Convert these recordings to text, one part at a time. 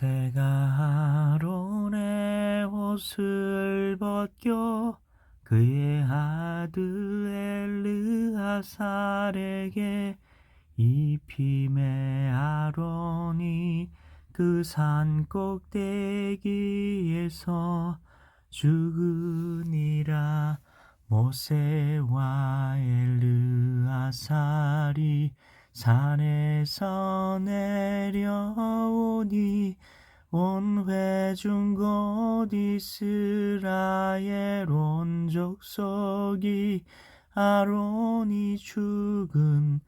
모세가 아론의 옷을 벗겨 그의 아들 엘르하살에게 입힘에 아론이 그 산 꼭대기에서 죽으니라. 모세와 엘르하살이 산에서 내려오니 온 회중 곧 이스라엘 온 족속이 아론이 죽은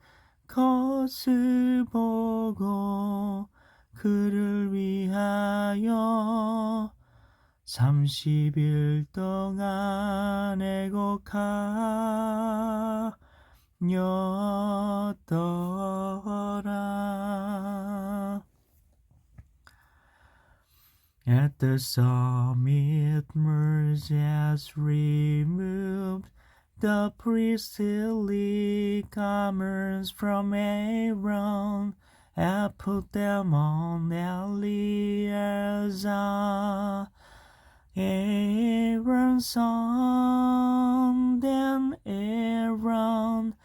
것을 보고 그를 위하여 30일 동안 애곡하였 At the summit, Moses removed the priestly garments from Aaron and put them on Eleazar, Aaron's son. Then Aaron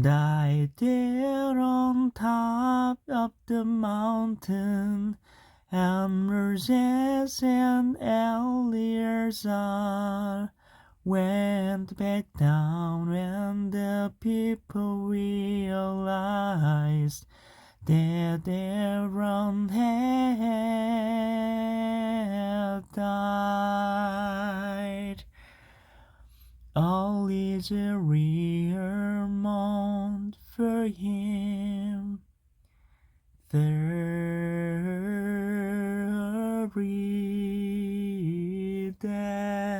died there on top of the mountain. And Moses and Eleazar went back down when the people realized that Aaron had died. All Israel mourned for him. Yeah.